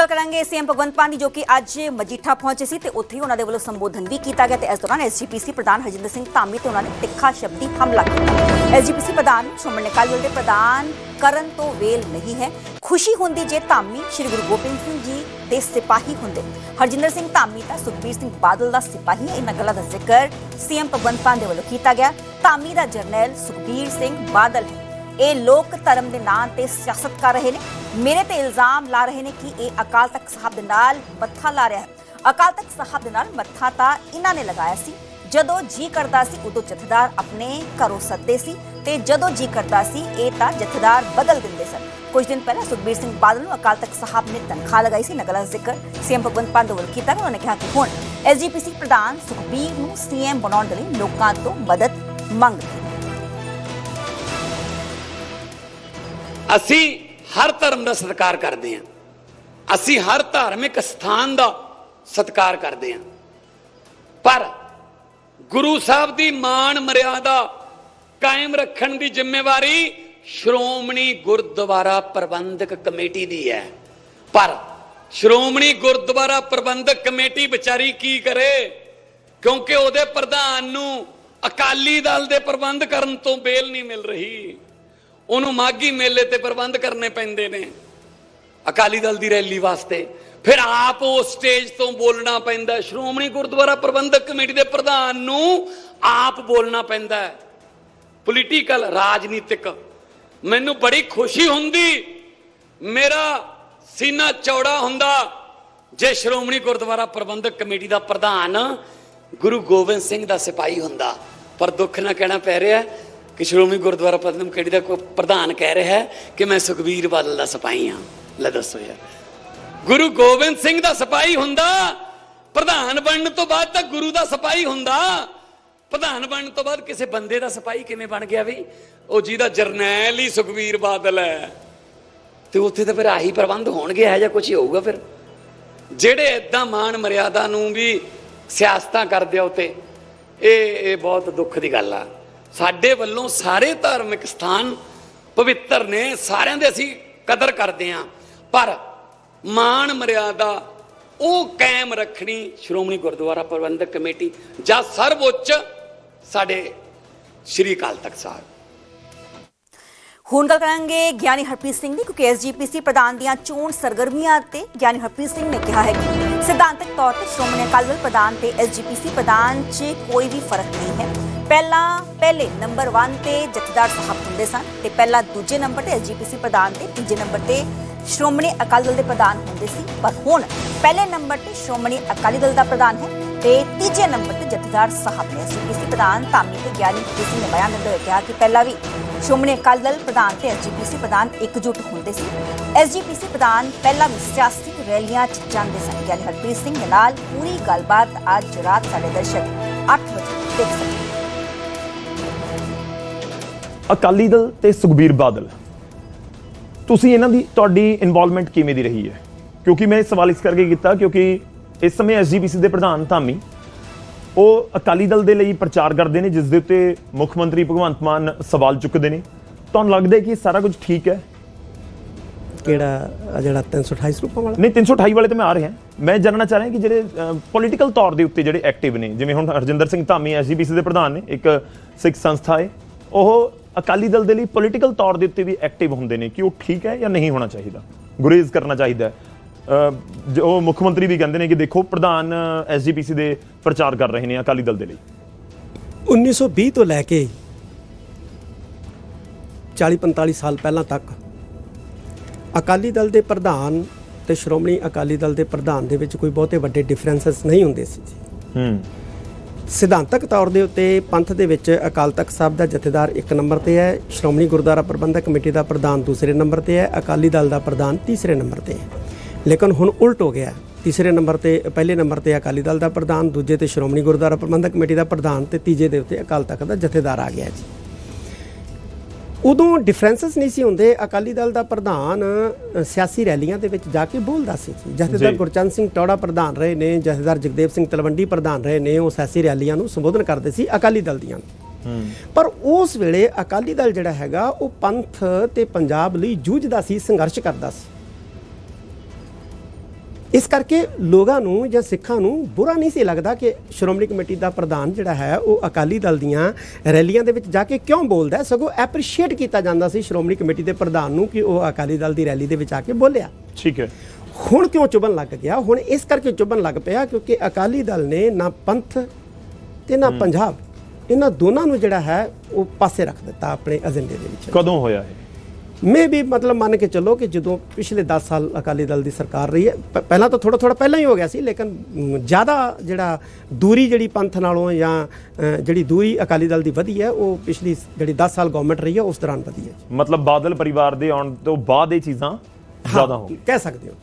ਗੱਲ ਕਰਾਂਗੇ ਸੀਐਮ ਭਗਵੰਤ ਮਾਨ ਦੀ, ਜੋ ਕਿ ਅੱਜ ਮਜੀਠਾ ਪਹੁੰਚੇ ਸੀ ਤੇ ਉੱਥੇ ਹੀ ਉਹਨਾਂ ਦੇ ਵੱਲੋਂ ਸੰਬੋਧਨ ਵੀ ਕੀਤਾ ਗਿਆ ਤੇ ਇਸ ਦੌਰਾਨ ਐਸਜੀਪੀਸੀ ਪ੍ਰਧਾਨ ਹਰਜਿੰਦਰ ਸਿੰਘ ਧਾਮੀ ਤੇ ਉਹਨਾਂ ਨੇ ਤਿੱਖਾ ਸ਼ਬਦੀ ਹਮਲਾ ਕੀਤਾ। ਐਸਜੀਪੀਸੀ ਪ੍ਰਧਾਨ ਸ਼੍ਰੋਮਣੀ ਅਕਾਲੀ ਦਲ ਦੇ ਪ੍ਰਧਾਨ ਕਰਨ ਤੋਂ ਵੇਲ ਨਹੀਂ ਹੈ। ਖੁਸ਼ੀ ਹੁੰਦੀ ਜੇ ਧਾਮੀ ਸ਼੍ਰੀ ਗੁਰੂ ਗੋਬਿੰਦ ਸਿੰਘ ਜੀ ਦੇ ਸਿਪਾਹੀ ਹੁੰਦੇ। ਹਰਜਿੰਦਰ ਸਿੰਘ ਧਾਮੀ ਤਾਂ ਸੁਖਬੀਰ ਸਿੰਘ ਬਾਦਲ ਦਾ ਸਿਪਾਹੀ ਇਹਨਾਂ ਗੱਲਾਂ ਦਾ ਜ਼ਿਕਰ ਸੀਐਮ ਭਗਵੰਤ ਮਾਨ ਦੇ ਵੱਲੋਂ ਕੀਤਾ ਗਿਆ। ਧਾਮੀ ਦਾ ਜਰਨੈਲ ਸੁਖਬੀਰ ਸਿੰਘ ਬਾਦਲ ਇਹ ਲੋਕ ਧਰਮ ਦੇ ਨਾਂ ਤੇ ਸਿਆਸਤ ਕਰ ਰਹੇ ਨੇ। ਮੇਰੇ ਤੇ ਇਲਜ਼ਾਮ ਲਾ ਰਹੇ ਨੇ ਕਿ ਇਹ ਅਕਾਲ ਤਖਤ ਸਾਹਿਬ ਦੇ ਨਾਲ ਮੱਥਾ ਲਾ ਰਿਹਾ ਹੈ। ਅਕਾਲ ਤਖਤ ਸਾਹਿਬ ਦੇ ਨਾਲ ਮੱਥਾ ਤਾਂ ਇਹਨਾਂ ਨੇ ਲਗਾਇਆ ਸੀ। ਜਦੋਂ ਜੀ ਕਰਦਾ ਸੀ, ਉਦੋਂ ਜਥੇਦਾਰ ਆਪਣੇ ਘਰੋਂ ਸੱਦੇ ਸੀ ਤੇ ਜਦੋਂ ਜੀ ਕਰਦਾ ਸੀ, ਇਹ ਤਾਂ ਜਥੇਦਾਰ ਬਦਲ ਦਿੰਦੇ ਸਨ। ਕੁਝ ਦਿਨ ਪਹਿਲਾਂ ਸੁਖਬੀਰ ਸਿੰਘ ਬਾਦਲ ਨੂੰ ਅਕਾਲ ਤਖਤ ਸਾਹਿਬ ਨੇ ਤਨਖਾਹ ਲਗਾਈ ਸੀ, ਨਗਲਾ ਜ਼ਿਕਰ ਸੀਐਮ ਭਗਵੰਤ ਮਾਨ ਦੇ ਕੀਤਾ ਗਿਆ। ਉਹਨਾਂ ਨੇ ਕਿਹਾ ਕਿ ਹੁਣ ਐਸਜੀਪੀਸੀ ਪ੍ਰਧਾਨ ਸੁਖਬੀਰ ਨੂੰ ਸੀਐਮ ਬਣਾਉਣ ਦੇ ਲਈ ਲੋਕਾਂ ਤੋਂ ਮਦਦ ਮੰਗ ਰਹੀ ਅਸੀਂ ਹਰ ਧਰਮ ਦਾ ਸਤਿਕਾਰ ਕਰਦੇ ਹਾਂ। ਅਸੀਂ ਹਰ ਧਾਰਮਿਕ ਸਥਾਨ ਦਾ ਸਤਿਕਾਰ ਕਰਦੇ ਹਾਂ। ਪਰ ਗੁਰੂ ਸਾਹਿਬ ਦੀ ਮਾਣ ਮਰਿਆਦਾ ਕਾਇਮ ਰੱਖਣ ਦੀ ਜ਼ਿੰਮੇਵਾਰੀ ਸ਼੍ਰੋਮਣੀ ਗੁਰਦੁਆਰਾ ਪ੍ਰਬੰਧਕ ਕਮੇਟੀ ਦੀ ਹੈ। ਪਰ ਸ਼੍ਰੋਮਣੀ ਗੁਰਦੁਆਰਾ ਪ੍ਰਬੰਧਕ ਕਮੇਟੀ ਵਿਚਾਰੀ ਕੀ ਕਰੇ? ਕਿਉਂਕਿ ਉਹਦੇ ਪ੍ਰਧਾਨ ਨੂੰ ਅਕਾਲੀ ਦਲ ਦੇ ਪ੍ਰਬੰਧ ਕਰਨ ਤੋਂ ਬੇਲ ਨਹੀਂ ਮਿਲ ਰਹੀ। ਉਹਨੂੰ ਮਾਗੀ ਮੇਲੇ ਤੇ ਪ੍ਰਬੰਧ ਕਰਨੇ ਪੈਂਦੇ ਨੇ। ਅਕਾਲੀ ਦਲ ਦੀ ਰੈਲੀ ਵਾਸਤੇ। ਫਿਰ ਆਪ ਉਹ ਸਟੇਜ ਤੋਂ ਬੋਲਣਾ ਪੈਂਦਾ ਸ਼੍ਰੋਮਣੀ ਗੁਰਦੁਆਰਾ ਪ੍ਰਬੰਧਕ ਕਮੇਟੀ ਦੇ ਪ੍ਰਧਾਨ ਨੂੰ ਆਪ ਬੋਲਣਾ ਪੈਂਦਾ ਪੋਲੀਟੀਕਲ ਰਾਜਨੀਤਿਕ। ਮੈਨੂੰ ਬੜੀ ਖੁਸ਼ੀ ਹੁੰਦੀ। ਮੇਰਾ ਸੀਨਾ ਚੌੜਾ ਹੁੰਦਾ ਜੇ ਸ਼੍ਰੋਮਣੀ ਗੁਰਦੁਆਰਾ ਪ੍ਰਬੰਧਕ ਕਮੇਟੀ ਦਾ ਪ੍ਰਧਾਨ ਗੁਰੂ ਗੋਬਿੰਦ ਸਿੰਘ ਦਾ ਸਿਪਾਹੀ ਹੁੰਦਾ। ਪਰ ਦੁੱਖ ਨਾਲ ਕਹਿਣਾ ਪੈ ਰਿਹਾ ਕਿ ਸ਼੍ਰੋਮਣੀ ਗੁਰਦੁਆਰਾ ਪ੍ਰਬੰਧਕ ਕਮੇਟੀ ਦਾ ਪ੍ਰਧਾਨ ਕਹਿ ਰਿਹਾ ਹੈ ਕਿ ਮੈਂ ਸੁਖਬੀਰ ਬਾਦਲ ਦਾ ਸਿਪਾਹੀ ਹਾਂ। ਲੈ ਦੱਸੋ ਯਾਰ। ਗੁਰੂ ਗੋਬਿੰਦ ਸਿੰਘ ਦਾ ਸਿਪਾਹੀ ਹੁੰਦਾ, ਪ੍ਰਧਾਨ ਬਣਨ ਤੋਂ ਬਾਅਦ ਤਾਂ ਗੁਰੂ ਦਾ ਸਿਪਾਹੀ ਹੁੰਦਾ। ਪ੍ਰਧਾਨ ਬਣਨ ਤੋਂ ਬਾਅਦ ਕਿਸੇ ਬੰਦੇ ਦਾ ਸਿਪਾਹੀ ਕਿਵੇਂ ਬਣ ਗਿਆ ਵੀ? ਉਹ ਜਿਹਦਾ ਜਰਨੈਲ ਹੀ ਸੁਖਬੀਰ ਬਾਦਲ ਹੈ। ਤੇ ਉੱਥੇ ਤਾਂ ਫਿਰ ਆਹੀ ਪ੍ਰਬੰਧ ਹੋਣਗੇ ਹੈ ਜਾਂ ਕੁਝ ਹੀ ਹੋਊਗਾ ਫਿਰ। ਜਿਹੜੇ ਇਦਾਂ ਮਾਣ ਮਰਿਆਦਾ ਨੂੰ ਵੀ ਸਿਆਸਤਾਂ ਕਰਦੇ ਆ ਉਤੇ, ਇਹ ਇਹ ਬਹੁਤ ਦੁੱਖ ਦੀ ਗੱਲ ਆ। ਸਾਡੇ ਵੱਲੋਂ ਸਾਰੇ ਧਾਰਮਿਕ ਸਥਾਨ ਪਵਿੱਤਰ ਨੇ, ਸਾਰਿਆਂ ਦੇ ਅਸੀਂ ਕਦਰ ਕਰਦੇ ਆ ਪਰ ਮਾਣ ਮਰਿਆਦਾ ਉਹ ਕਾਇਮ ਰੱਖਣੀ ਸ਼੍ਰੋਮਣੀ ਗੁਰਦੁਆਰਾ ਪ੍ਰਬੰਧਕ ਕਮੇਟੀ ਜਾਂ ਸਰਵਉੱਚ ਸਾਡੇ ਸ਼੍ਰੀ ਅਕਾਲ ਤਖਤ ਸਾਹਿਬ। ਹੁਣ ਗੱਲ ਕਰਾਂਗੇ ਗਿਆਨੀ ਹਰਪ੍ਰੀਤ ਸਿੰਘ ਦੀ, ਕਿਉਂਕਿ ਐਸਜੀਪੀਸੀ ਪ੍ਰਧਾਨ ਦੀਆਂ ਚੋਣ ਸਰਗਰਮੀਆਂ ਤੇ ਗਿਆਨੀ ਹਰਪ੍ਰੀਤ ਸਿੰਘ ਨੇ ਕਿਹਾ ਹੈ ਕਿ ਸਿਧਾਂਤਕ ਤੌਰ ਤੇ ਸ਼੍ਰੋਮਣੀ ਅਕਾਲੀ ਦਲ ਪ੍ਰਧਾਨ ਤੇ ਐਸਜੀਪੀਸੀ ਪ੍ਰਧਾਨ 'ਚ ਕੋਈ ਵੀ ਫ਼ਰਕ ਨਹੀਂ ਹੈ। ਪਹਿਲਾਂ ਪਹਿਲੇ ਨੰਬਰ 1 ਤੇ ਜਥੇਦਾਰ ਸਾਹਿਬ ਹੁੰਦੇ ਸਨ ਤੇ ਪਹਿਲਾਂ ਦੂਜੇ ਨੰਬਰ ਤੇ ਐਸਜੀਪੀਸੀ ਪ੍ਰਧਾਨ ਤੇ ਤੀਜੇ ਨੰਬਰ ਤੇ ਸ਼੍ਰੋਮਣੀ ਅਕਾਲੀ ਦਲ ਦੇ ਪ੍ਰਧਾਨ ਹੁੰਦੇ ਸੀ। ਪਰ ਹੁਣ ਪਹਿਲੇ ਨੰਬਰ ਤੇ ਸ਼੍ਰੋਮਣੀ ਅਕਾਲੀ ਦਲ ਦਾ ਪ੍ਰਧਾਨ ਹੈ ਤੇ ਤੀਜੇ ਨੰਬਰ ਤੇ ਜਥੇਦਾਰ ਸਾਹਿਬ ਨੇ ਐਸਜੀਪੀਸੀ ਪ੍ਰਧਾਨ ਧਾਮੀ ਤੇ ਗਿਆਨੀ ਹਰਪ੍ਰੀਤ ਨੇ ਬਿਆਨ ਦਿੰਦੇ ਹੋਏ ਕਿਹਾ ਕਿ ਪਹਿਲਾਂ ਵੀ ਸ਼੍ਰੋਮਣੀ ਅਕਾਲੀ ਦਲ ਪ੍ਰਧਾਨ ਤੇ ਐਸਜੀਪੀਸੀ ਪ੍ਰਧਾਨ ਇਕਜੁੱਟ ਹੁੰਦੇ ਸੀ। ਐਸਜੀਪੀਸੀ ਪ੍ਰਧਾਨ ਪਹਿਲਾਂ ਵੀ ਸਿਆਸੀ ਰੈਲੀਆਂ 'ਚ ਜਾਂਦੇ ਸਨ। ਗਿਆਨੀ ਹਰਪ੍ਰੀਤ ਸਿੰਘ ਦੇ ਨਾਲ ਪੂਰੀ ਗੱਲਬਾਤ ਅੱਜ ਰਾਤ ਸਾਡੇ ਦਰਸ਼ਕ 8 ਵਜੇ ਦੇਖ ਸਕਦੇ ਅਕਾਲੀ ਦਲ ਤੇ ਸੁਖਬੀਰ ਬਾਦਲ। ਤੁਸੀਂ ਇਹਨਾਂ ਦੀ ਤੁਹਾਡੀ ਇਨਵੋਲਵਮੈਂਟ ਕਿਵੇਂ ਦੀ ਰਹੀ ਹੈ? ਕਿਉਂਕਿ ਮੈਂ ਇਹ ਸਵਾਲ ਇਸ ਕਰਕੇ ਕੀਤਾ ਕਿਉਂਕਿ ਇਸ ਸਮੇਂ ਐਸਜੀਪੀਸੀ ਦੇ ਪ੍ਰਧਾਨ ਧਾਮੀ ਉਹ ਅਕਾਲੀ ਦਲ ਦੇ ਲਈ ਪ੍ਰਚਾਰ ਕਰਦੇ ਨੇ ਜਿਸ ਦੇ ਉੱਤੇ ਮੁੱਖ ਮੰਤਰੀ ਭਗਵੰਤ ਮਾਨ ਸਵਾਲ ਚੁੱਕਦੇ ਨੇ। ਤੁਹਾਨੂੰ ਲੱਗਦਾ ਹੈ ਕਿ ਸਾਰਾ ਕੁਝ ਠੀਕ ਹੈ? ਕਿਹੜਾ ਜਿਹੜਾ 328 ਰੁਪਏ ਵਾਲਾ? ਨਹੀਂ 328 ਵਾਲੇ ਤੇ ਮੈਂ ਆ ਰਿਹਾ। ਮੈਂ ਜਾਣਨਾ ਚਾਹ ਰਿਹਾ ਕਿ ਜਿਹੜੇ ਪੋਲੀਟੀਕਲ ਤੌਰ ਦੇ ਉੱਤੇ ਜਿਹੜੇ ਐਕਟਿਵ ਨੇ ਜਿਵੇਂ ਹੁਣ ਹਰਜਿੰਦਰ ਸਿੰਘ ਧਾਮੀ ਐਸਜੀਪੀਸੀ ਦੇ ਪ੍ਰਧਾਨ ਨੇ ਇੱਕ ਸਿੱਖ ਸੰਸਥਾ ਹੈ ਉਹ ਅਕਾਲੀ ਦਲ ਦੇ ਲਈ ਪੋਲੀਟੀਕਲ ਤੌਰ ਦੇ ਉੱਤੇ ਵੀ ਐਕਟਿਵ ਹੁੰਦੇ ਨੇ ਕਿ ਉਹ ਠੀਕ ਹੈ ਜਾਂ ਨਹੀਂ ਹੋਣਾ ਚਾਹੀਦਾ ਗੁਰੇਜ਼ ਕਰਨਾ ਚਾਹੀਦਾ ਜੋ ਮੁੱਖ ਮੰਤਰੀ ਵੀ ਕਹਿੰਦੇ ਨੇ ਕਿ ਦੇਖੋ ਪ੍ਰਧਾਨ ਐਸਜੀਪੀਸੀ ਦੇ ਪ੍ਰਚਾਰ ਕਰ ਰਹੇ ਨੇ ਅਕਾਲੀ ਦਲ ਦੇ ਲਈ। 1920 ਤੋਂ ਲੈ ਕੇ 40 45 ਸਾਲ ਪਹਿਲਾਂ ਤੱਕ ਅਕਾਲੀ ਦਲ ਦੇ ਪ੍ਰਧਾਨ ਤੇ ਸ਼੍ਰੋਮਣੀ ਅਕਾਲੀ ਦਲ ਦੇ ਪ੍ਰਧਾਨ ਦੇ ਵਿੱਚ ਕੋਈ ਬਹੁਤੇ ਵੱਡੇ ਡਿਫਰੈਂਸਸ ਨਹੀਂ ਹੁੰਦੇ ਸੀ ਜੀ। ਹੂੰ। ਸਿਧਾਂਤਕ ਤੌਰ ਦੇ ਉੱਤੇ ਪੰਥ ਦੇ ਵਿੱਚ ਅਕਾਲ ਤਖਤ ਸਾਹਿਬ ਦਾ ਜਥੇਦਾਰ ਇੱਕ ਨੰਬਰ ਤੇ ਹੈ, ਸ਼੍ਰੋਮਣੀ ਗੁਰਦੁਆਰਾ ਪ੍ਰਬੰਧਕ ਕਮੇਟੀ ਦਾ ਪ੍ਰਧਾਨ ਦੂਸਰੇ ਨੰਬਰ ਤੇ ਹੈ, ਅਕਾਲੀ ਦਲ ਦਾ ਪ੍ਰਧਾਨ ਤੀਸਰੇ ਨੰਬਰ ਤੇ ਹੈ। ਲੇਕਿਨ ਹੁਣ ਉਲਟ ਹੋ ਗਿਆ ਤੀਸਰੇ ਨੰਬਰ ਤੇ, ਪਹਿਲੇ ਨੰਬਰ ਤੇ ਅਕਾਲੀ ਦਲ ਦਾ ਪ੍ਰਧਾਨ, ਦੂਜੇ ਤੇ ਸ਼੍ਰੋਮਣੀ ਗੁਰਦੁਆਰਾ ਪ੍ਰਬੰਧਕ ਕਮੇਟੀ ਦਾ ਪ੍ਰਧਾਨ ਤੇ ਤੀਜੇ ਦੇ ਉੱਤੇ ਅਕਾਲ ਤਖਤ ਦਾ ਜਥੇਦਾਰ ਆ ਗਿਆ ਜੀ। ਉਦੋਂ ਡਿਫਰੈਂਸਸ ਨਹੀਂ ਸੀ ਹੁੰਦੇ ਅਕਾਲੀ ਦਲ ਦਾ ਪ੍ਰਧਾਨ ਸਿਆਸੀ ਰੈਲੀਆਂ ਦੇ ਵਿੱਚ ਜਾ ਕੇ ਬੋਲਦਾ ਸੀ। ਜਥੇਦਾਰ। ਗੁਰਚੰਦ ਸਿੰਘ ਟੌੜਾ ਪ੍ਰਧਾਨ ਰਹੇ ਨੇ ਜਥੇਦਾਰ ਜਗਦੇਵ ਸਿੰਘ ਤਲਵੰਡੀ ਪ੍ਰਧਾਨ ਰਹੇ ਨੇ ਉਹ ਸਿਆਸੀ ਰੈਲੀਆਂ ਨੂੰ ਸੰਬੋਧਨ ਕਰਦੇ ਸੀ ਅਕਾਲੀ ਦਲ ਦੀਆਂ। ਪਰ ਉਸ ਵੇਲੇ ਅਕਾਲੀ ਦਲ ਜਿਹੜਾ ਹੈਗਾ ਉਹ ਪੰਥ ਤੇ ਪੰਜਾਬ ਲਈ ਜੂਝਦਾ ਸੀ ਸੰਘਰਸ਼ ਕਰਦਾ ਸੀ ਇਸ ਕਰਕੇ ਲੋਕਾਂ ਨੂੰ ਜਾਂ ਸਿੱਖਾਂ ਨੂੰ ਬੁਰਾ ਨਹੀਂ ਸੀ ਲੱਗਦਾ ਕਿ ਸ਼੍ਰੋਮਣੀ ਕਮੇਟੀ ਦਾ ਪ੍ਰਧਾਨ ਜਿਹੜਾ ਹੈ ਉਹ ਅਕਾਲੀ ਦਲ ਦੀਆਂ ਰੈਲੀਆਂ ਦੇ ਵਿੱਚ ਜਾ ਕੇ ਕਿਉਂ ਬੋਲਦਾ ਸਗੋਂ ਐਪਰੀਸ਼ੀਏਟ ਕੀਤਾ ਜਾਂਦਾ ਸੀ ਸ਼੍ਰੋਮਣੀ ਕਮੇਟੀ ਦੇ ਪ੍ਰਧਾਨ ਨੂੰ ਕਿ ਉਹ ਅਕਾਲੀ ਦਲ ਦੀ ਰੈਲੀ ਦੇ ਵਿੱਚ ਆ ਕੇ ਬੋਲਿਆ। ਠੀਕ ਹੈ। ਹੁਣ ਕਿਉਂ ਚੁਭਣ ਲੱਗ ਗਿਆ? ਹੁਣ ਇਸ ਕਰਕੇ ਚੁਭਣ ਲੱਗ ਪਿਆ ਕਿਉਂਕਿ ਅਕਾਲੀ ਦਲ ਨੇ ਨਾ ਪੰਥ ਤੇ ਨਾ ਪੰਜਾਬ ਇਹਨਾਂ ਦੋਨਾਂ ਨੂੰ ਜਿਹੜਾ ਹੈ ਉਹ ਪਾਸੇ ਰੱਖ ਦਿੱਤਾ ਆਪਣੇ ਏਜੰਡੇ ਦੇ ਵਿੱਚ। ਕਦੋਂ ਹੋਇਆ ਇਹ? ਮੇ ਵੀ ਮਤਲਬ ਮੰਨ ਕੇ ਚੱਲੋ ਕਿ ਜਦੋਂ ਪਿਛਲੇ 10 ਸਾਲ ਅਕਾਲੀ ਦਲ ਦੀ ਸਰਕਾਰ ਰਹੀ ਹੈ ਪਹਿਲਾਂ ਤਾਂ ਥੋੜਾ ਥੋੜਾ ਪਹਿਲਾਂ ਹੀ ਹੋ ਗਿਆ ਸੀ ਲੇਕਿਨ ਜ਼ਿਆਦਾ ਜਿਹੜਾ ਦੂਰੀ ਜਿਹੜੀ ਪੰਥ ਨਾਲੋਂ ਜਾਂ ਜਿਹੜੀ ਦੂਰੀ ਅਕਾਲੀ ਦਲ ਦੀ ਵਧੀ ਹੈ ਉਹ ਪਿਛਲੀ ਜਿਹੜੀ 10 ਸਾਲ ਗਵਰਨਮੈਂਟ ਰਹੀ ਹੈ ਉਸ ਦੌਰਾਨ ਵਧੀ ਹੈ ਮਤਲਬ ਬਾਦਲ ਪਰਿਵਾਰ ਦੇ ਆਉਣ ਤੋਂ ਬਾਅਦ ਇਹ ਚੀਜ਼ਾਂ ਜ਼ਿਆਦਾ ਹੋ ਕਹਿ ਸਕਦੇ ਹੋ।